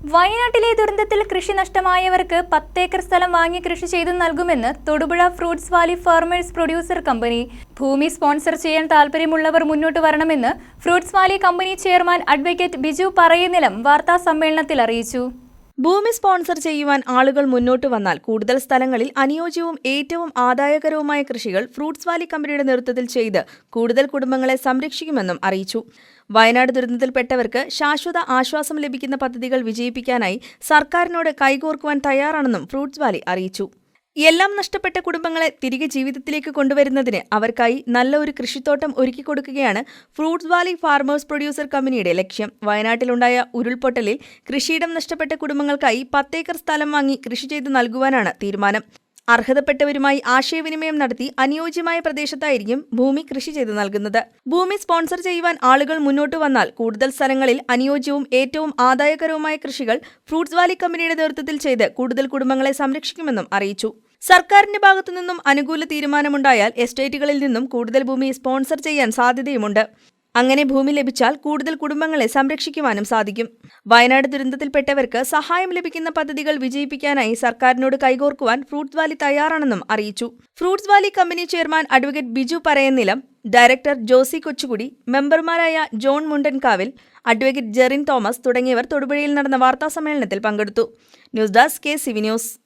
വയനാട്ടിലെ ദുരന്തത്തിൽ കൃഷി നഷ്ടമായവർക്ക് പത്തേക്കർ സ്ഥലം വാങ്ങി കൃഷി ചെയ്തു നൽകുമെന്ന് Thodupuzha fruits valley farmers producer company. ഭൂമി സ്പോൺസർ ചെയ്യാൻ താൽപ്പര്യമുള്ളവർ മുന്നോട്ട് വരണമെന്ന് fruits valley company chairman advocate Biju Parayunnilam വാർത്താ സമ്മേളനത്തിൽ അറിയിച്ചു. ഭൂമി സ്പോൺസർ ചെയ്യുവാൻ ആളുകൾ മുന്നോട്ട് വന്നാൽ കൂടുതൽ സ്ഥലങ്ങളിൽ അനുയോജ്യവും ഏറ്റവും ആദായകരവുമായ കൃഷികൾ ഫ്രൂട്ട്സ് വാലി കമ്പനിയുടെ നേതൃത്വത്തിൽ ചെയ്ത് കൂടുതൽ കുടുംബങ്ങളെ സംരക്ഷിക്കുമെന്നും അറിയിച്ചു. വയനാട് ദുരന്തത്തിൽപ്പെട്ടവർക്ക് ശാശ്വത ആശ്വാസം ലഭിക്കുന്ന പദ്ധതികൾ വിജയിപ്പിക്കാനായി സർക്കാരിനോട് കൈകോർക്കുവാൻ തയ്യാറാണെന്നും ഫ്രൂട്ട്സ് വാലി അറിയിച്ചു. എല്ലാം നഷ്ടപ്പെട്ട കുടുംബങ്ങളെ തിരികെ ജീവിതത്തിലേക്ക് കൊണ്ടുവരുന്നതിന് അവർക്കായി നല്ല ഒരു കൃഷിത്തോട്ടം ഒരുക്കി കൊടുക്കുകയാണ് ഫ്രൂട്ട്സ് വാലി ഫാർമേഴ്സ് പ്രൊഡ്യൂസർ കമ്പനിയുടെ ലക്ഷ്യം. വയനാട്ടിലുണ്ടായ ഉരുൾപൊട്ടലിൽ കൃഷിയിടം നഷ്ടപ്പെട്ട കുടുംബങ്ങൾക്കായി പത്തേക്കർ സ്ഥലം വാങ്ങി കൃഷി ചെയ്ത് നൽകുവാനാണ് തീരുമാനം. അർഹതപ്പെട്ടവരുമായി ആശയവിനിമയം നടത്തി അനുയോജ്യമായ പ്രദേശത്തായിരിക്കും ഭൂമി കൃഷി ചെയ്തു നൽകുന്നത്. ഭൂമി സ്പോൺസർ ചെയ്യുവാൻ ആളുകൾ മുന്നോട്ട് വന്നാൽ കൂടുതൽ സ്ഥലങ്ങളിൽ അനുയോജ്യവും ഏറ്റവും ആദായകരവുമായ കൃഷികൾ ഫ്രൂട്ട്സ് വാലി കമ്പനിയുടെ നേതൃത്വത്തിൽ ചെയ്ത് കൂടുതൽ കുടുംബങ്ങളെ സംരക്ഷിക്കുമെന്നും അറിയിച്ചു. സർക്കാരിന്റെ ഭാഗത്തു നിന്നും അനുകൂല തീരുമാനമുണ്ടായാൽ എസ്റ്റേറ്റുകളിൽ നിന്നും കൂടുതൽ ഭൂമി സ്പോൺസർ ചെയ്യാൻ സാധ്യതയുമുണ്ട്. അങ്ങനെ ഭൂമി ലഭിച്ചാൽ കൂടുതൽ കുടുംബങ്ങളെ സംരക്ഷിക്കുവാനും സാധിക്കും. വയനാട് ദുരന്തത്തിൽപ്പെട്ടവർക്ക് സഹായം ലഭിക്കുന്ന പദ്ധതികൾ വിജയിപ്പിക്കാനായി സർക്കാരിനോട് കൈകോർക്കുവാൻ ഫ്രൂട്ട്സ് വാലി തയ്യാറാണെന്നും അറിയിച്ചു. Fruits valley company chairman advocate Biju Parayanilam director Josy Kochukudy മെമ്പർമാരായ John Mundankavil advocate Jerin Thomas തുടങ്ങിയവർ തൊടുപുഴയിൽ നടന്ന വാർത്താസമ്മേളനത്തിൽ പങ്കെടുത്തു. News desk K CV news.